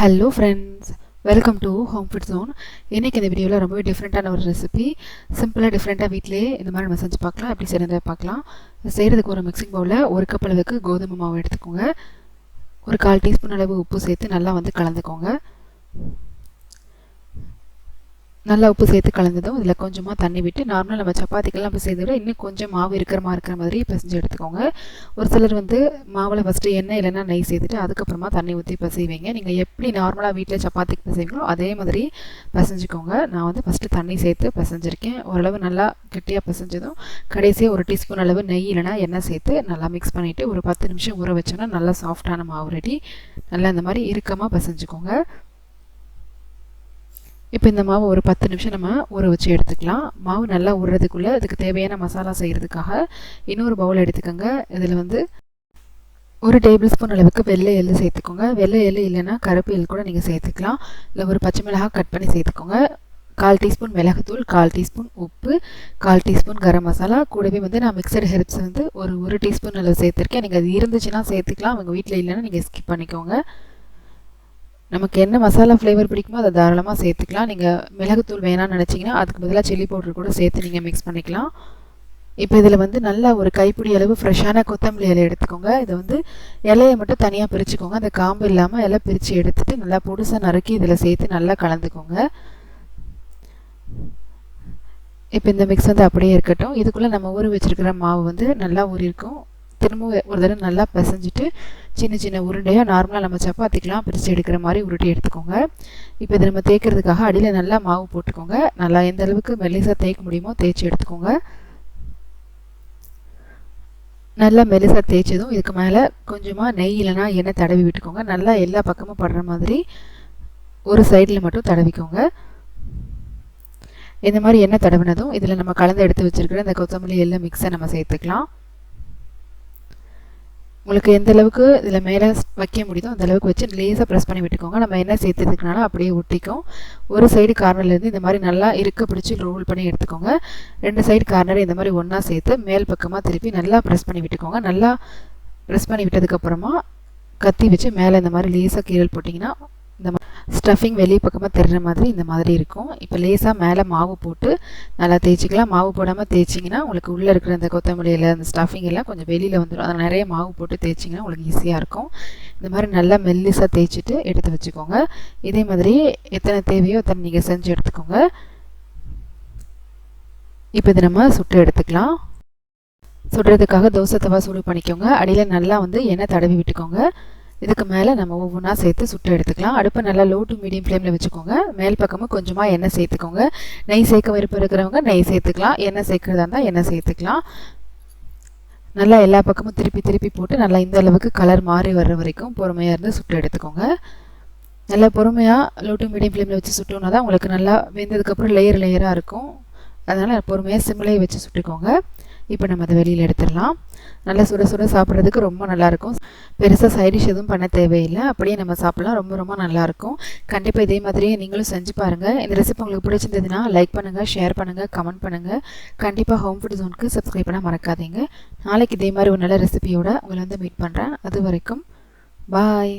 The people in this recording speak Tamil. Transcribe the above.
Hello friends welcome to home food zone இன்றைக்கி இந்த வீடியோவில் ரொம்பவே டிஃப்ரெண்ட்டான ஒரு ரெசிபி சிம்பிளாக டிஃப்ரெண்ட்டாக வீட்டிலே இந்த மாதிரி நம்ம செஞ்சு பார்க்கலாம். எப்படி செய்கிறத பார்க்கலாம். செய்கிறதுக்கு ஒரு மிக்சிங் பவுலில் ஒரு கப் அளவுக்கு கோதுமை மாவு எடுத்துக்கோங்க. ஒரு கால் டீஸ்பூன் அளவு உப்பு சேர்த்து நல்லா வந்து கலந்துக்கோங்க. நல்லா உப்பு சேர்த்து கலந்ததும் இதில் கொஞ்சமாக தண்ணி விட்டு நார்மலாக நம்ம சப்பாத்திக்கெல்லாம் இப்போ செய்த விட இன்னும் கொஞ்சம் மாவு இருக்கிற மாதிரி இருக்கிற மாதிரி பிசைஞ்சு எடுத்துக்கோங்க. ஒரு சிலர் வந்து மாவில் ஃபஸ்ட்டு எண்ணெய் இல்லைன்னா நெய் சேர்த்துட்டு அதுக்கப்புறமா தண்ணி ஊற்றி பிசைவீங்க. நீங்கள் எப்படி நார்மலாக வீட்டில் சப்பாத்திக்கு பிசைவீங்களோ அதே மாதிரி பிசைஞ்சுக்கோங்க. நான் வந்து ஃபஸ்ட்டு தண்ணி சேர்த்து பிசைஞ்சிருக்கேன். ஓரளவு நல்லா கெட்டியாக பிசைஞ்சதும் கடைசியாக ஒரு டீஸ்பூன் அளவு நெய் இல்லைனா எண்ணெய் சேர்த்து நல்லா மிக்ஸ் பண்ணிவிட்டு ஒரு பத்து நிமிஷம் ஊற வச்சோன்னா நல்லா சாஃப்டான மாவு ரெடி நல்லா இந்த மாதிரி இறுக்கமாக பிசைஞ்சுக்கோங்க. இப்போ இந்த மாவு ஒரு பத்து நிமிஷம் நம்ம ஊற வச்சு எடுத்துக்கலாம். மாவு நல்லா ஊறுறதுக்குள்ளே அதுக்கு தேவையான மசாலா செய்கிறதுக்காக இன்னொரு பவுல் எடுத்துக்கோங்க. இதில் வந்து ஒரு டேபிள் ஸ்பூன் அளவுக்கு வெள்ளை எள்ளு சேர்த்துக்கோங்க. வெள்ளை எள்ளு இல்லைன்னா கருப்பு எள்ளு கூட நீங்கள் சேர்த்துக்கலாம். இல்லை ஒரு பச்சை மிளகாய் கட் பண்ணி சேர்த்துக்கோங்க. கால் டீஸ்பூன் மிளகுத்தூள் கால் டீஸ்பூன் உப்பு கால் டீஸ்பூன் கரம் மசாலா. கூடவே வந்து நான் மிக்சடு ஹெர்ப்ஸ் வந்து ஒரு ஒரு டீஸ்பூன் அளவு சேர்த்துருக்கேன். நீங்கள் அது இருந்துச்சுன்னா சேர்த்துக்கலாம். அவங்க வீட்டில் இல்லைன்னா நீங்கள் ஸ்கிப் பண்ணிக்கோங்க. நமக்கு என்ன மசாலா ஃப்ளேவர் பிடிக்குமோ அதை தாராளமாக சேர்த்துக்கலாம். நீங்கள் மிளகுத்தூள் வேணாம்னு நினச்சிங்கன்னா அதுக்கு பதிலாக சில்லி பவுடர் கூட சேர்த்து நீங்கள் மிக்ஸ் பண்ணிக்கலாம். இப்போ இதில் வந்து நல்லா ஒரு கைப்பிடி அளவு ஃப்ரெஷ்ஷான கொத்தமல்லி இலை எடுத்துக்கோங்க. இதை வந்து இலையை மட்டும் தனியாக பிரிச்சுக்கோங்க. அந்த காம்பு இல்லாமல் இலை பிரித்து எடுத்துகிட்டு நல்லா பொடுசாக நறுக்கி இதில் சேர்த்து நல்லா கலந்துக்கோங்க. இப்போ இந்த மிக்ஸ் வந்து அப்படியே இருக்கட்டும். இதுக்குள்ளே நம்ம ஊற வச்சுருக்கிற மாவு வந்து நல்லா ஊறியிருக்கும். திரும்ப ஒரு தடவை நல்லா பிசைஞ்சிட்டு சின்ன சின்ன உருண்டையாக நார்மலாக நம்ம சப்பாத்திக்கெலாம் பிரித்து எடுக்கிற மாதிரி உருட்டி எடுத்துக்கோங்க. இப்போ இதை நம்ம தேய்க்கிறதுக்காக அடியில் நல்லா மாவு போட்டுக்கோங்க. நல்லா எந்த அளவுக்கு மெல்லிசாக தேய்க்க முடியுமோ தேய்ச்சி எடுத்துக்கோங்க. நல்லா மெலிசாக தேய்ச்சதும் இதுக்கு மேலே கொஞ்சமாக நெய் இல்லைனா எண்ணெய் தடவி விட்டுக்கோங்க. நல்லா எல்லா பக்கமும் படுற மாதிரி ஒரு சைடில் மட்டும் தடவிக்கோங்க. இந்த மாதிரி எண்ணெய் தடவினதும் இதில் நம்ம கலந்து எடுத்து வச்சுருக்கிற இந்த கொத்தமல்லி எல்லாம் மிக்ஸை நம்ம சேர்த்துக்கலாம். உங்களுக்கு எந்த அளவுக்கு இதில் மேலே வைக்க முடியுதோ அந்த அளவுக்கு வச்சு லேஸாக ப்ரெஸ் பண்ணி விட்டுக்கோங்க. நம்ம என்ன சேர்த்ததுக்குனாலும் அப்படியே ஒட்டிக்கும் ஒரு சைடு கார்னர்லேருந்து இந்த மாதிரி நல்லா இருக்க பிடிச்சி ரோல் பண்ணி எடுத்துக்கோங்க. ரெண்டு சைடு கார்னரை இந்த மாதிரி ஒன்றா சேர்த்து மேல் பக்கமாக திருப்பி நல்லா ப்ரெஸ் பண்ணி விட்டுக்கோங்க. நல்லா ப்ரெஸ் பண்ணி விட்டதுக்கப்புறமா கத்தி வச்சு மேலே இந்த மாதிரி லேஸாக கீழல் போட்டிங்கன்னா இந்த மாதிரி ஸ்டஃபிங் வெளியே பக்கமாக தெரிகிற மாதிரி இந்த மாதிரி இருக்கும். இப்போ லேசாக மேலே மாவு போட்டு நல்லா தேய்ச்சிக்கலாம். மாவு போடாமல் தேய்ச்சிங்கன்னா உங்களுக்கு உள்ளே இருக்கிற அந்த கொத்தமல்லியில் அந்த ஸ்டஃபிங் எல்லாம் கொஞ்சம் வெளியில் வந்துடும் அதில் நிறைய மாவு போட்டு தேய்ச்சிங்கன்னா உங்களுக்கு ஈஸியாக இருக்கும். இந்த மாதிரி நல்லா மெல்லிசாக தேய்ச்சிட்டு எடுத்து வச்சுக்கோங்க. இதே மாதிரி எத்தனை தேவையோ அத்தனை நீங்கள் செஞ்சு எடுத்துக்கோங்க. இப்போ இதை நம்ம சுட்டு எடுத்துக்கலாம். சுடுறதுக்காக தோசை தவா சூடு பண்ணிக்கோங்க. அடியில் நல்லா வந்து எண்ணெய் தடவி விட்டுக்கோங்க. இதுக்கு மேலே நம்ம ஒவ்வொன்றா சேர்த்து சுட்டு எடுத்துக்கலாம். அடுப்பை நல்லா லோ டு மீடியம் ஃப்ளேமில் வச்சுக்கோங்க. மேல் பக்கமும் கொஞ்சமாக எண்ணெய் சேர்த்துக்கோங்க. நெய் சேர்க்க விருப்பம் இருக்கிறவங்க நெய் சேர்த்துக்கலாம். எண்ணெய் சேர்க்குறதா இருந்தால் எண்ணெய் சேர்த்துக்கலாம். நல்லா எல்லா பக்கமும் திருப்பி திருப்பி போட்டு நல்லா இந்த அளவுக்கு கலர் மாறி வர்ற வரைக்கும் பொறுமையாக இருந்து சுட்டு எடுத்துக்கோங்க. நல்லா பொறுமையாக லோ டு மீடியம் ஃப்ளேமில் வச்சு சுட்டோன்னா தான் உங்களுக்கு நல்லா வெந்ததுக்கப்புறம் லேயர் லேயராக இருக்கும். அதனால் பொறுமையாக சிம்லேயே வச்சு சுட்டுக்கோங்க. இப்போ நம்ம அதை வெளியில் எடுத்துடலாம். நல்லா சுட சுட சாப்பிட்றதுக்கு ரொம்ப நல்லாயிருக்கும். பெருசாக சைடிஷ் எதுவும் பண்ண தேவையில்லை. அப்படியே நம்ம சாப்பிட்லாம். ரொம்ப ரொம்ப நல்லாயிருக்கும். கண்டிப்பாக இதே மாதிரியே நீங்களும் செஞ்சு பாருங்கள் இந்த ரெசிபி உங்களுக்கு பிடிச்சிருந்ததுன்னா லைக் பண்ணுங்கள் ஷேர் பண்ணுங்கள் கமெண்ட் பண்ணுங்கள் கண்டிப்பாக ஹோம் ஃபுட் ஜோனுக்கு சப்ஸ்கிரைப் பண்ண மறக்காதீங்க. நாளைக்கு இதே மாதிரி ஒரு நல்ல ரெசிபியோட உங்களை வந்து மீட் பண்ணுறேன் அது வரைக்கும் பாய்